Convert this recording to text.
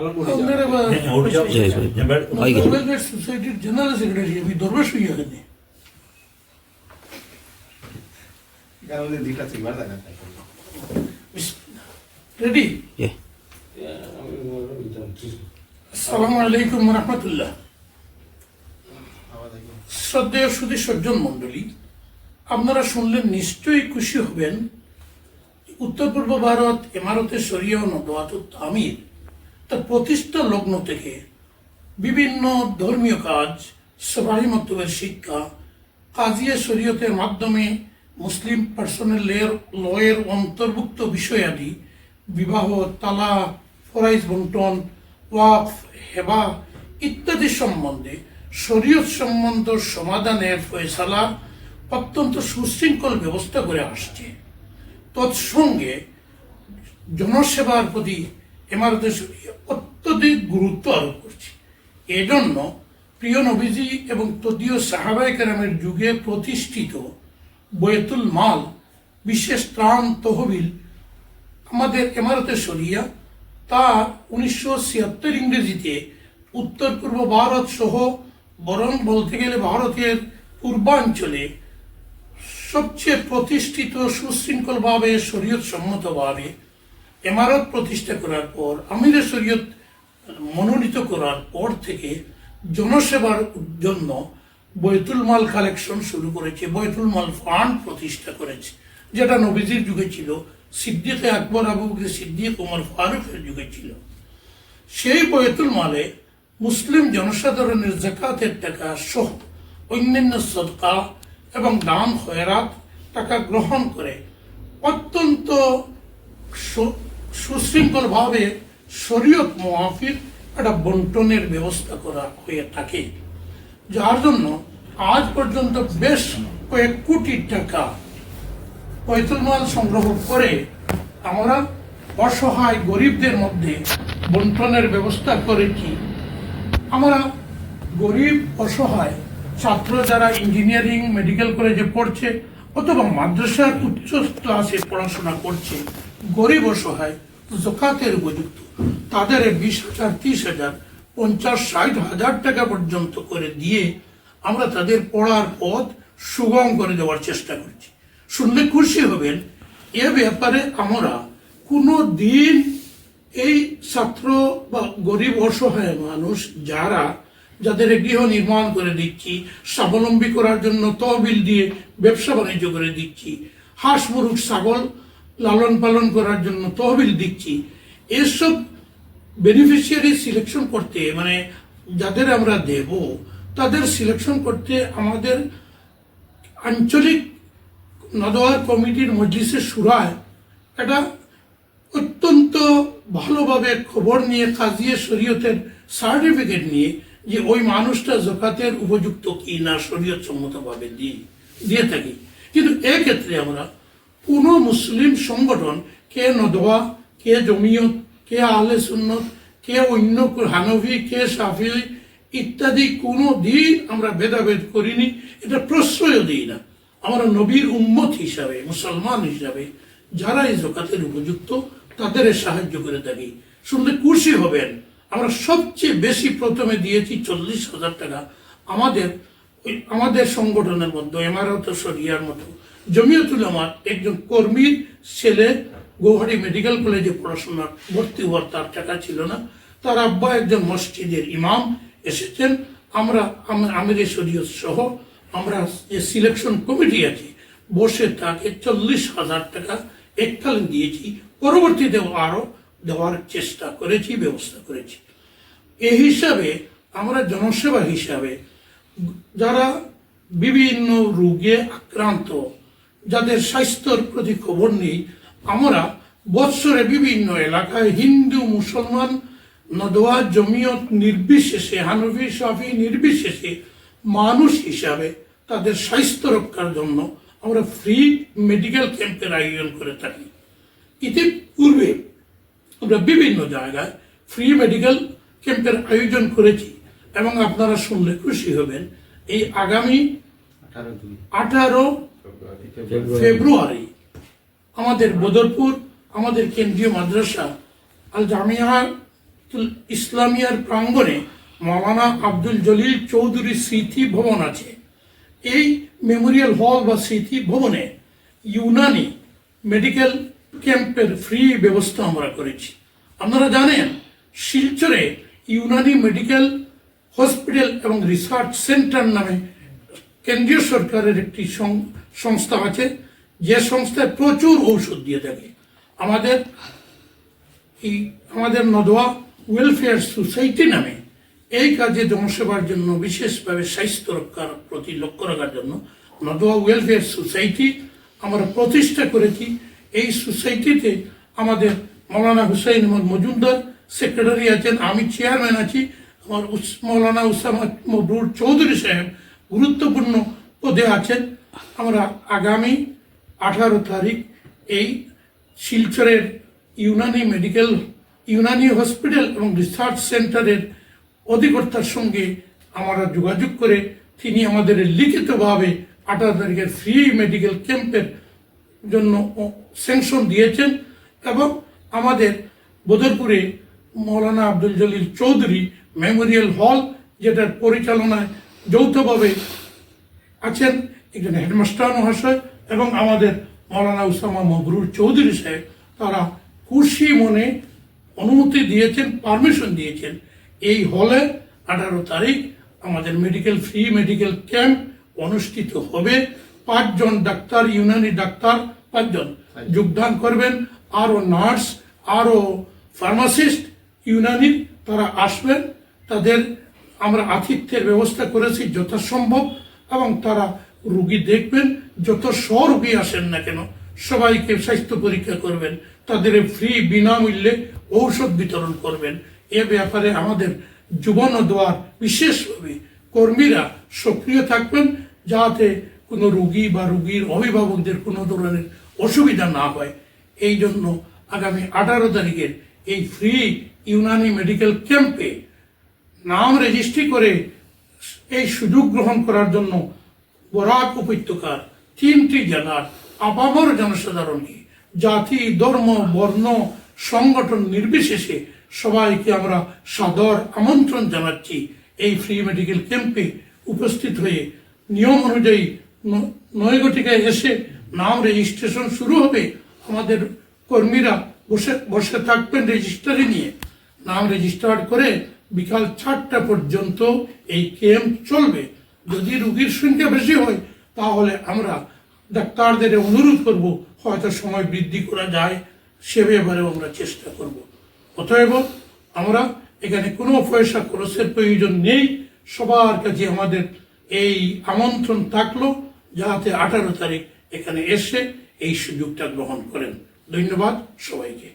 আপনারা বা- ওয়েলফেয়ার সোসাইটির জেনারেল সেক্রেটারি আমি দরবেশ হইয়া গেছি। রেডি? আসসালামু আলাইকুম রহমতুল্লাহ। শ্রদ্ধেয় সুদী সজ্জন মণ্ডলী আপনারা শুনলেন নিশ্চয়ই খুশি হবেন উত্তর পূর্ব ভারত এমারতে শরিয়া ও নদওয়াত আমির তার প্রতিষ্ঠা লগ্ন থেকে বিভিন্ন ধর্মীয় কাজ সবাই শিক্ষা, কাজিয়া শরীয়তের মাধ্যমে মুসলিম পার্সোনাল লেয়ার, লয়ের অন্তর্ভুক্ত বিষয়াদি বিবাহ তালা ফরাইজ বন্টন ওয়াফ হেবা ইত্যাদি সম্বন্ধে শরীয়ত সম্বন্ধ সমাধানের ফয়সালা অত্যন্ত সুশৃঙ্খল ব্যবস্থা করে আসছে। তৎসঙ্গে জনসেবার প্রতি এমারতে শরিয়া অত্যধিক গুরুত্ব আরোপ করছি। এজন্য প্রিয় নবীজি এবং তদীয় সাহাবাই কেরামের যুগে প্রতিষ্ঠিত বয়েতুল মাল বিশেষ ত্রাণ তহবিল আমাদের এমারতে শরিয়া তা উনিশশো ছিয়াত্তর ইংরেজিতে উত্তর পূর্ব ভারত সহ বরং বলতে গেলে ভারতের পূর্বাঞ্চলে সবচেয়ে প্রতিষ্ঠিত সুশৃঙ্খলভাবে শরীয়ত সম্মতভাবে এমারত প্রতিষ্ঠা করার পর আমিরের শরীয়ত মনোনীত করার পর থেকে জনসেবার জন্য বৈতুল মাল কালেকশন শুরু করেছে, বৈতুল মাল ফান্ড প্রতিষ্ঠা করেছে, যেটা নবীজির যুগে ছিল, সিদ্দিকে আকবর, আবু বকর সিদ্দিক, ওমর ফারুকের যুগে ছিল। সেই বৈতুল মালে মুসলিম জনসাধারণের জাকাতের টাকা সহ অন্যান্য সদকা এবং দান খয়রাত টাকা গ্রহণ করে অত্যন্ত সুশৃঙ্খলভাবে শরীয়ত মুআফিক একটা বন্টনের ব্যবস্থা করা হয়ে থাকে, যার জন্য আজ পর্যন্ত বেশ কয়েক কোটি টাকা পৈতুল মাল সংগ্রহ করে আমরা অসহায় গরিবদের মধ্যে বন্টনের ব্যবস্থা করেছি। আমরা গরিব, অসহায় ছাত্র যারা ইঞ্জিনিয়ারিং, মেডিকেল কলেজে পড়ছে অথবা মাদ্রাসার উচ্চ ক্লাসে পড়াশোনা করছে গরিব অসহায় জকাতের উপযুক্ত। তাদের বিশ হাজার, তিরিশ হাজার, পঞ্চাশ, ষাট হাজার টাকা পর্যন্ত করে দিয়ে আমরা তাদের পড়ার পথ সুগম করে দেওয়ার চেষ্টা করছি। শুনলে খুশি হবেন, এ ব্যাপারে আমরা কোনো দিন এই ছাত্র বা গরিব অসহায় মানুষ যারা, যাদের গৃহ নির্মাণ করে দিচ্ছি, স্বাবলম্বী করার জন্য তহবিল দিয়ে ব্যবসা বাণিজ্য করে দিচ্ছি, হাঁস মুরুখ ছাগল লালন পালন করার জন্য তহবিল দিচ্ছি। এসব বেনিফিশিয়ারি সিলেকশন করতে মানে যাদের আমরা দেব, তাদের সিলেকশন করতে আমাদের আঞ্চলিক নদওয়ার কমিটির মজলিসে সুরায় এটা অত্যন্ত ভালোভাবে খবর নিয়ে কাজিয়ে শরীয়তের সার্টিফিকেট নিয়ে যে ওই মানুষটা জকাতের উপযুক্ত কি না, শরীয়ত সম্মতভাবে দিই, দিয়ে থাকি। কিন্তু এক্ষেত্রে আমরা কোনো মুসলিম সংগঠন, কে নদওয়া কে জমিয়ত, কে আহলে সুন্নত, কে অন্য হানভি কে সাফি ইত্যাদি কোনো দিন আমরা ভেদাভেদ করিনি। এটা প্রশ্রয়ও দিই না। আমরা নবীর উম্মত হিসাবে, মুসলমান হিসাবে যারা এই জকাতের উপযুক্ত, তাদের সাহায্য করে থাকি। শুনলে খুশি হবেন। আমরা সবচেয়ে বেশি প্রথমে দিয়েছি চল্লিশ হাজার টাকা। আমাদের ওই আমাদের সংগঠনের মধ্যে এমারত শরিয়ার মতো। জমিয়তুল আমার একজন কর্মীর ছেলে, গৌহাটি মেডিকেল কলেজে পড়াশোনা ভর্তি হওয়ার তার টাকা ছিল না। তার আব্বা একজন মসজিদের ইমাম এসেছেন। আমরা আম- আমিরের শরীয়ত সহ আমরা যে সিলেকশন কমিটি আছে, বসে তাকে চল্লিশ হাজার টাকা এককালীন দিয়েছি। পরবর্তীতে আরও দেওয়ার চেষ্টা করেছি, ব্যবস্থা করেছি। এই হিসাবে আমরা জনসেবা হিসাবে যারা বিভিন্ন রোগে আক্রান্ত, যাদের স্বাস্থ্যর প্রতি খবর নেই, আমরা বৎসরে বিভিন্ন এলাকায় হিন্দু, মুসলমান, নদোয়া, জমিয়ত নির্বিশেষে, হানফি, সাফি নির্বিশেষে মানুষ হিসাবে তাদের স্বাস্থ্য রক্ষার জন্য আমরা ফ্রি মেডিকেল ক্যাম্পের আয়োজন করে থাকি। ইতিপূর্বে আমরা বিভিন্ন জায়গায় ফ্রি মেডিকেল ক্যাম্পের আয়োজন করেছি। এবং আপনারা শুনলে খুশি হবেন এই আগামী আঠারো ফেব্রুয়ারি। আমাদের বদরপুর আমাদের কেন্দ্রীয় মাদ্রাসা আল জামিয়া ইসলামিয়ার প্রাঙ্গণে মাওলানা আব্দুল জলিল চৌধুরী স্মৃতি ভবন আছে। এই মেমোরিয়াল হল বা স্মৃতি ভবনে ইউনানি মেডিকেল ক্যাম্পের ফ্রি ব্যবস্থা আমরা করেছি। আপনারা জানেন শিলচরে ইউনানি মেডিকেল হসপিটাল এবং রিসার্চ সেন্টার নামে কেন্দ্রীয় সরকারের একটি সংস্থা আছে। যে সংস্থায় প্রচুর ঔষধ দিয়ে থাকে। আমাদের এই আমাদের নদোয়া ওয়েলফেয়ার সোসাইটি নামে এই কাজে জনসেবার জন্য বিশেষভাবে স্বাস্থ্য রক্ষার প্রতি লক্ষ্য রাখার জন্য নদোয়া ওয়েলফেয়ার সোসাইটি আমরা প্রতিষ্ঠা করেছি। এই সোসাইটিতে আমাদের মৌলানা হুসাইন মজুমদার, সেক্রেটারি আছেন, আমি চেয়ারম্যান আছি। মৌলানা উসামা মবরুর চৌধুরী সাহেব গুরুত্বপূর্ণ পদে আছেন। আমরা আগামী আঠারো তারিখ এই শিলচরের ইউনানি মেডিকেল, ইউনানি হসপিটাল এবং রিসার্চ সেন্টারের অধিকর্তার সঙ্গে আমরা যোগাযোগ করে তিনি আমাদের লিখিতভাবে আঠারো তারিখের ফ্রি মেডিকেল ক্যাম্পের জন্য স্যাংশন দিয়েছেন এবং আমাদের বদরপুরে মৌলানা আব্দুল জলিল চৌধুরী মেমোরিয়াল হল, যেটার পরিচালনায় যৌথভাবে আছেন একজন হেডমাস্টার মহাশয় এবং আমাদের মৌলানা উসামা মবরুর চৌধুরী সাহেব। তারা খুশি মনে অনুমতি দিয়েছেন, পারমিশন দিয়েছেন। এই হলে আঠারো তারিখ আমাদের মেডিকেল ফ্রি মেডিকেল ক্যাম্প অনুষ্ঠিত হবে। পাঁচজন ডাক্তার, ইউনানি ডাক্তার, পাঁচজন যোগদান করবেন। আরও নার্স, আরও ফার্মাসিস্ট ইউনানি তারা আসবেন। তাদের আমরা আতিথ্যের ব্যবস্থা করেছি যথাসম্ভব এবং তারা রুগী দেখবেন, যত স্বরোগী আসেন না কেন, সবাইকে স্বাস্থ্য পরীক্ষা করবেন, তাদের ফ্রি বিনামূল্যে ঔষধ বিতরণ করবেন। এ ব্যাপারে আমাদের যুবন দোয়ার বিশেষভাবে কর্মীরা সক্রিয় থাকবেন, যাতে কোনো রুগী বা রুগীর অভিভাবকদের কোনো ধরনের অসুবিধা না হয়। এই জন্য আগামী আঠারো তারিখের এই ফ্রি ইউনানি মেডিকেল ক্যাম্পে নাম রেজিস্ট্রি করে এই সুযোগ গ্রহণ করার জন্য বরাক উপত্যকার তিনটি জেলার আপামর জনসাধারণকে জাতি, ধর্ম, বর্ণ, সংগঠন নির্বিশেষে সবাইকে আমরা সাদর আমন্ত্রণ জানাচ্ছি। এই ফ্রি মেডিকেল ক্যাম্পে উপস্থিত হয়ে নিয়ম অনুযায়ী নয়গটিকায় এসে নাম রেজিস্ট্রেশন শুরু হবে। আমাদের কর্মীরা বসে বসে থাকবেন রেজিস্টারে নিয়ে। নাম রেজিস্টার করে বিকাল চারটা পর্যন্ত এই ক্যাম্প চলবে। যদি রুগীর সংখ্যা বেশি হয়, তাহলে আমরা ডাক্তারদের অনুরোধ করব, হয়তো সময় বৃদ্ধি করা যায় সে ব্যাপারেও আমরা চেষ্টা করব। অতএব আমরা এখানে কোনো পয়সা খরচের প্রয়োজন নেই। সবার কাছে আমাদের এই আমন্ত্রণ থাকল, যাতে আঠারো তারিখ এখানে এসে এই সুযোগটা গ্রহণ করেন। ধন্যবাদ সবাইকে।